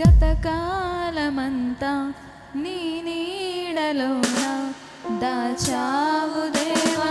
గతకాలమంతా నీ నీడలోన దాచావు దేవా.